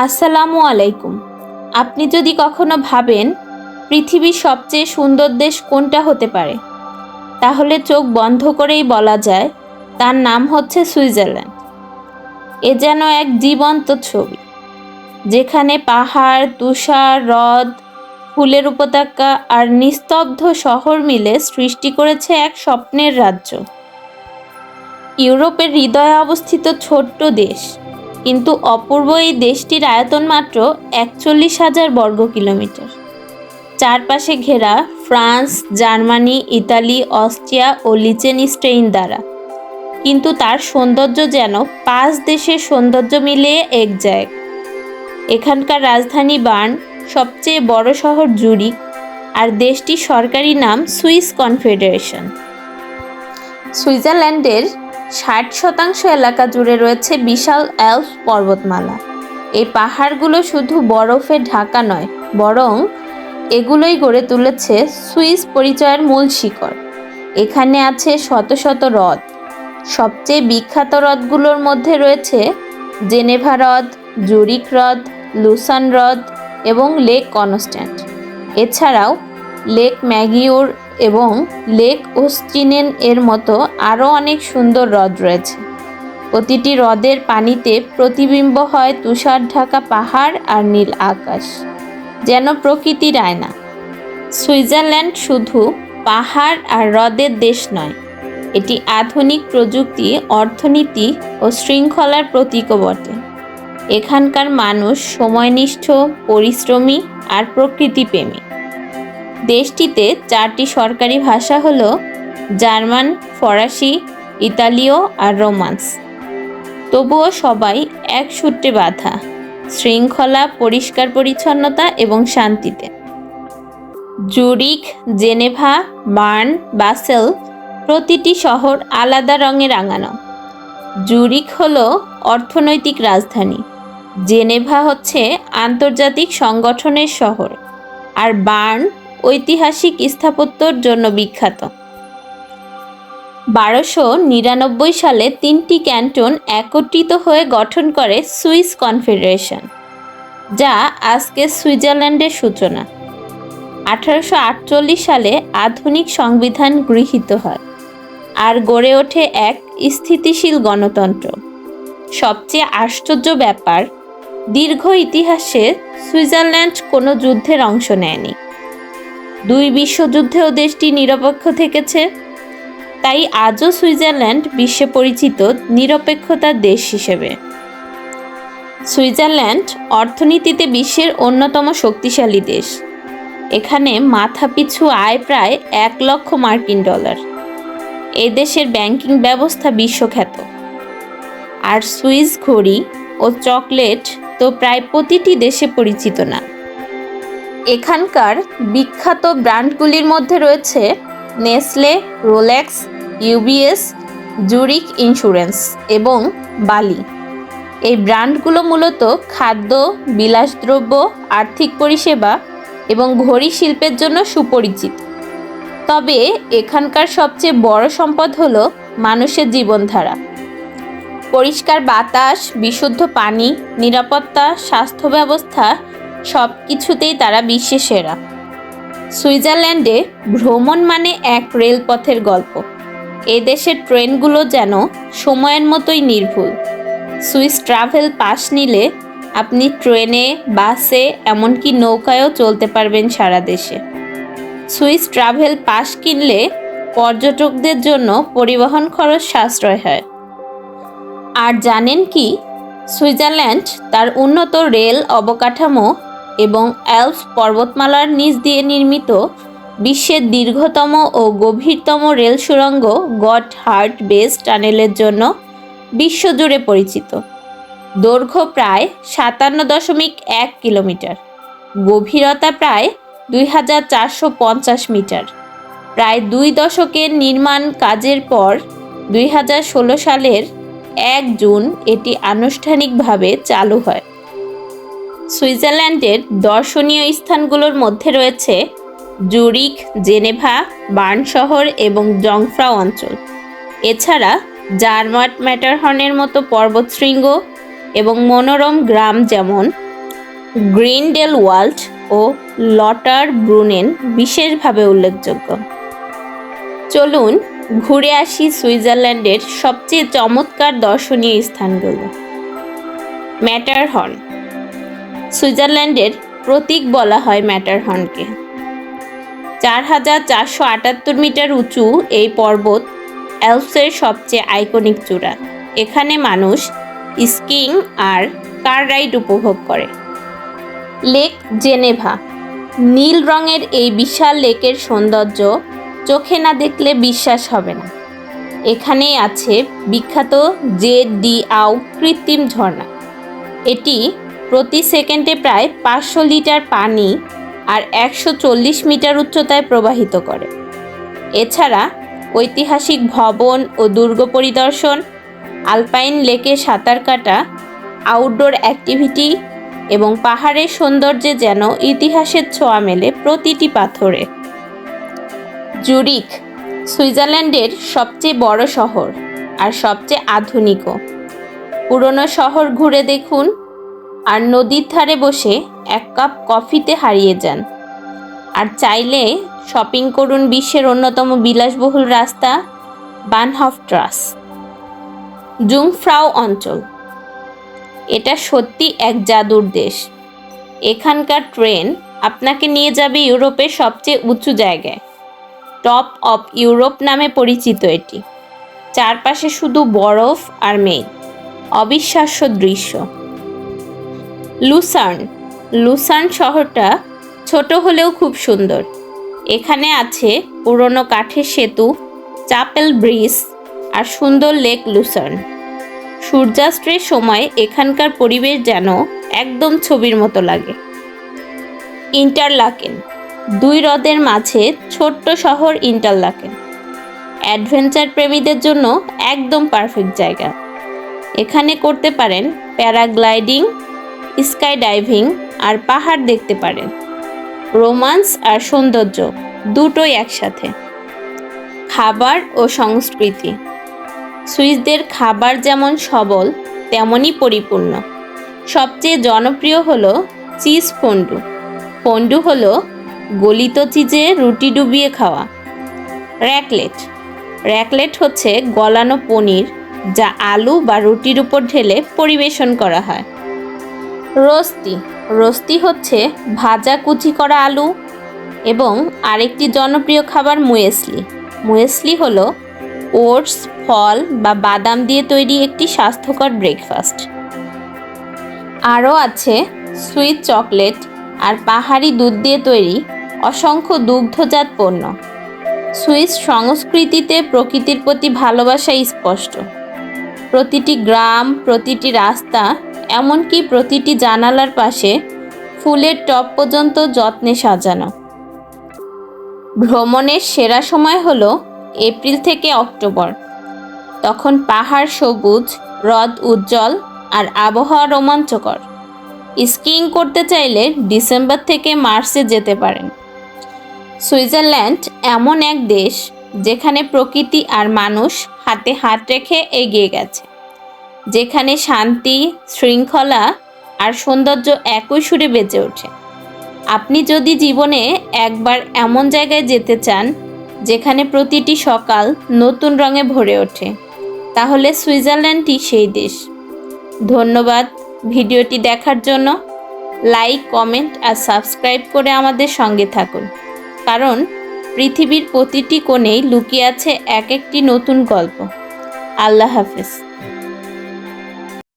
আসসালামু আলাইকুম। আপনি যদি কখনো ভাবেন পৃথিবীর সবচেয়ে সুন্দর দেশ কোনটা হতে পারে, তাহলে চোখ বন্ধ করেই বলা যায় তার নাম হচ্ছে সুইজারল্যান্ড। এ যেন এক জীবন্ত ছবি, যেখানে পাহাড়, তুষার, হ্রদ, ফুলের উপত্যকা আর নিস্তব্ধ শহর মিলে সৃষ্টি করেছে এক স্বপ্নের রাজ্য। ইউরোপের হৃদয়ে অবস্থিত ছোট্ট দেশ। কিন্তু অপূর্ব এই দেশটির আয়তন মাত্র একচল্লিশ হাজার বর্গ কিলোমিটার। চারপাশে ঘেরা ফ্রান্স, জার্মানি, ইতালি, অস্ট্রিয়া ও লিচেনস্টেইন দ্বারা। কিন্তু তার সৌন্দর্য যেন পাঁচ দেশের সৌন্দর্য মিলিয়ে এক জায়গা। এখানকার রাজধানী বার্ন সবচেয়ে বড় শহর জুরিক আর দেশটির সরকারি নাম সুইস কনফেডারেশন। সুইজারল্যান্ডের ষাট শতাংশ এলাকা জুড়ে রয়েছে বিশাল অ্যালপ পর্বতমালা। এই পাহাড়গুলো শুধু বরফে ঢাকা নয়, বরং এগুলোই গড়ে তুলেছে সুইস পরিচয়ের মূল শিকড় এখানে আছে শত শত হ্রদ। সবচেয়ে বিখ্যাত হ্রদগুলোর মধ্যে রয়েছে জেনেভা হ্রদ জুরিক হ্রদ, লুসান হ্রদ এবং লেক কনস্ট্যান্ট। এছাড়াও লেক ম্যাগিওর এবং লেক ওস্টিনেন এর মতো আরও অনেক সুন্দর হ্রদ রয়েছে। প্রতিটি হ্রদের পানিতে প্রতিবিম্ব হয় তুষার ঢাকা পাহাড় আর নীল আকাশ, যেন প্রকৃতির আয়না। সুইজারল্যান্ড শুধু পাহাড় আর হ্রদের দেশ নয়, এটি আধুনিক প্রযুক্তি, অর্থনীতি ও শৃঙ্খলার প্রতীকও বটে। এখানকার মানুষ সময়নিষ্ঠ, পরিশ্রমী আর প্রকৃতিপ্রেমী। দেশটিতে চারটি সরকারি ভাষা হল জার্মান, ফরাসি, ইতালীয় আর রোমান্স। তবুও সবাই এক সূত্রে বাঁধা, শৃঙ্খলা, পরিষ্কার পরিচ্ছন্নতা এবং শান্তিতে। জুরিক জেনেভা, বার্ন, বাসেল প্রতিটি শহর আলাদা রঙে রাঙানো। জুরিক হল অর্থনৈতিক রাজধানী। জেনেভা হচ্ছে আন্তর্জাতিক সংগঠনের শহর। আর বার্ন ঐতিহাসিক স্থাপত্যর জন্য বিখ্যাত। বারোশো নিরানব্বই সালে তিনটি ক্যান্টন একত্রিত হয়ে গঠন করে সুইস কনফেডারেশন, যা আজকে সুইজারল্যান্ডের সূচনা। আঠারোশো আটচল্লিশ সালে আধুনিক সংবিধান গৃহীত হয় আর গড়ে ওঠে এক স্থিতিশীল গণতন্ত্র। সবচেয়ে আশ্চর্য ব্যাপার, দীর্ঘ ইতিহাসে সুইজারল্যান্ড কোনো যুদ্ধের অংশ নেয়নি। দুই বিশ্বযুদ্ধেও দেশটি নিরপেক্ষ থেকেছে। তাই আজও সুইজারল্যান্ড বিশ্বে পরিচিত নিরপেক্ষতার দেশ হিসেবে। সুইজারল্যান্ড অর্থনীতিতে বিশ্বের অন্যতম শক্তিশালী দেশ। এখানে মাথাপিছু আয় প্রায় এক লক্ষ মার্কিন ডলার। এ দেশের ব্যাংকিং ব্যবস্থা বিশ্বখ্যাত। আর সুইস ঘড়ি ও চকলেট তো প্রায় প্রতিটি দেশে পরিচিত না। এখানকার বিখ্যাত ব্র্যান্ডগুলির মধ্যে রয়েছে Nestle, Rolex, UBS, Zurich insurance এবং বালি। এই ব্র্যান্ডগুলো মূলত খাদ্য, বিলাসদ্রব্য, আর্থিক পরিষেবা এবং ঘড়ি শিল্পের জন্য সুপরিচিত। তবে এখানকার সবচেয়ে বড় সম্পদ হল মানুষের জীবনধারা। পরিষ্কার বাতাস, বিশুদ্ধ পানি, নিরাপত্তা, স্বাস্থ্য ব্যবস্থা সব কিছুতেই তারা বিশ্বে সেরা। সুইজারল্যান্ডে ভ্রমণ মানে এক রেলপথের গল্প। এ দেশের ট্রেনগুলো যেন সময়ের মতোই নির্ভুল। সুইস ট্রাভেল পাস নিলে আপনি ট্রেনে, বাসে, এমনকি নৌকায়ও চলতে পারবেন সারা দেশে। সুইস ট্রাভেল পাস কিনলে পর্যটকদের জন্য পরিবহন খরচ সাশ্রয় হয়। আর জানেন কি? সুইজারল্যান্ড তার উন্নত রেল অবকাঠামো এবং অ্যালপস পর্বতমালার নিচ দিয়ে নির্মিত বিশ্বের দীর্ঘতম ও গভীরতম রেল সুড়ঙ্গ গড হার্ট বেস টানেলের জন্য বিশ্বজুড়ে পরিচিত। দৈর্ঘ্য প্রায় সাতান্ন দশমিক এক কিলোমিটার। গভীরতা প্রায় দুই হাজার চারশো পঞ্চাশ মিটার। প্রায় দুই দশকের নির্মাণ কাজের পর দুই হাজার ষোলো সালের এক জুন এটি আনুষ্ঠানিকভাবে চালু হয়। সুইজারল্যান্ডের দর্শনীয় স্থানগুলোর মধ্যে রয়েছে জুরিক জেনেভা, বার্ন শহর এবং জংফ্রাও অঞ্চল। এছাড়া জার্মাট ম্যাটারহর্নের মতো পর্বতশৃঙ্গ এবং মনোরম গ্রাম যেমন গ্রিনডেল ওয়াল্ড ও লটার ব্রুনেন বিশেষভাবে উল্লেখযোগ্য। চলুন ঘুরে আসি সুইজারল্যান্ডের সবচেয়ে চমৎকার দর্শনীয় স্থানগুলো। ম্যাটারহর্ন সুইজারল্যান্ডের প্রতীক বলা হয় ম্যাটারহর্নকে। চার হাজার চারশো আটাত্তর মিটার উঁচু এই পর্বত অ্যালপসের সবচেয়ে আইকনিক চূড়া। এখানে মানুষ স্কিং আর কার রাইড উপভোগ করে। Lake Geneva. নীল রঙের এই বিশাল লেকের সৌন্দর্য চোখে না দেখলে বিশ্বাস হবে না। এখানেই আছে বিখ্যাত জে ডি আউ কৃত্রিম ঝর্ণা। এটি প্রতি সেকেন্ডে প্রায় পাঁচশো লিটার পানি আর একশো চল্লিশ মিটার উচ্চতায় প্রবাহিত করে। এছাড়া ঐতিহাসিক ভবন ও দুর্গ পরিদর্শন, আলপাইন লেকে সাঁতার কাটা আউটডোর অ্যাক্টিভিটি এবং পাহাড়ের সৌন্দর্যে যেন ইতিহাসের ছোঁয়া মেলে প্রতিটি পাথরে। জুরিক সুইজারল্যান্ডের সবচেয়ে বড় শহর আর সবচেয়ে আধুনিকও। পুরনো শহর ঘুরে দেখুন আর নদীর ধারে বসে এক কাপ কফিতে হারিয়ে যান। আর চাইলে শপিং করুন বিশ্বের অন্যতম বিলাসবহুল রাস্তা, বানহফ ট্রাস। জুংফ্রাও অঞ্চল। এটা সত্যি এক জাদুর দেশ। এখানকার ট্রেন আপনাকে নিয়ে যাবে ইউরোপের সবচেয়ে উঁচু জায়গায়। টপ অফ ইউরোপ নামে পরিচিত এটি। চারপাশে শুধু বরফ আর মেঘ। অবিশ্বাস্য দৃশ্য। লুসার্ন। লুসার্ন শহরটা ছোট হলেও খুব সুন্দর। এখানে আছে পুরনো কাঠের সেতু, চাপেল ব্রিজ আর সুন্দর লেক লুসার্ন। সূর্যাস্তের সময় এখানকার পরিবেশ যেন একদম ছবির মতো লাগে। ইন্টারলাকেন, দুই হ্রদের মাঝে ছোট্ট শহর ইন্টারলাকেন। অ্যাডভেঞ্চার প্রেমীদের জন্য একদম পারফেক্ট জায়গা। এখানে করতে পারেন প্যারাগ্লাইডিং স্কাই ডাইভিং আর পাহাড় দেখতে পারেন রোমান্স আর সৌন্দর্য দুটোই একসাথে। খাবার ও সংস্কৃতি। সুইসদের খাবার যেমন সবল, তেমনই পরিপূর্ণ। সবচেয়ে জনপ্রিয় হলো চিজ ফন্ডু। ফন্ডু হলো গলিত চিজে রুটি ডুবিয়ে খাওয়া। র্যাকলেট। র্যাকলেট হচ্ছে গলানো পনির যা আলু বা রুটির উপর ঢেলে পরিবেশন করা হয়। রোস্তি। রোস্তি হচ্ছে ভাজা কুচি করা আলু এবং আরেকটি জনপ্রিয় খাবার মুয়েসলি। মুয়েসলি হলো ওটস, ফল বা বাদাম দিয়ে তৈরি একটি স্বাস্থ্যকর ব্রেকফাস্ট। আরও আছে সুইট চকলেট আর পাহাড়ি দুধ দিয়ে তৈরি অসংখ্য দুগ্ধজাত পণ্য। সুইস সংস্কৃতিতে প্রকৃতির প্রতি ভালোবাসা স্পষ্ট। প্রতিটি গ্রাম, প্রতিটি রাস্তা এমনকি প্রতিটি জানালার পাশে ফুলের টব পর্যন্ত যত্নে সাজানো। ভ্রমণের সেরা সময় হলো এপ্রিল থেকে অক্টোবর। তখন পাহাড় সবুজ, হ্রদ উজ্জ্বল আর আবহাওয়া রোমাঞ্চকর। স্কিং করতে চাইলে ডিসেম্বর থেকে মার্চে যেতে পারেন। সুইজারল্যান্ড এমন এক দেশ যেখানে প্রকৃতি আর মানুষ হাতে হাত রেখে এগিয়ে গেছে। যেখানে শান্তি, শৃঙ্খলা আর সৌন্দর্য একই সুরে বেঁচে ওঠে। আপনি যদি জীবনে একবার এমন জায়গায় যেতে চান, যেখানে প্রতিটি সকাল নতুন রঙে ভরে ওঠে, তাহলে সুইজারল্যান্ডই সেই দেশ। ধন্যবাদ ভিডিওটি দেখার জন্য। লাইক, কমেন্ট আর সাবস্ক্রাইব করে আমাদের সঙ্গে থাকুন। কারণ পৃথিবীর প্রতিটি কোণেই লুকিয়ে আছে এক একটি নতুন গল্প। আল্লাহ হাফেজ।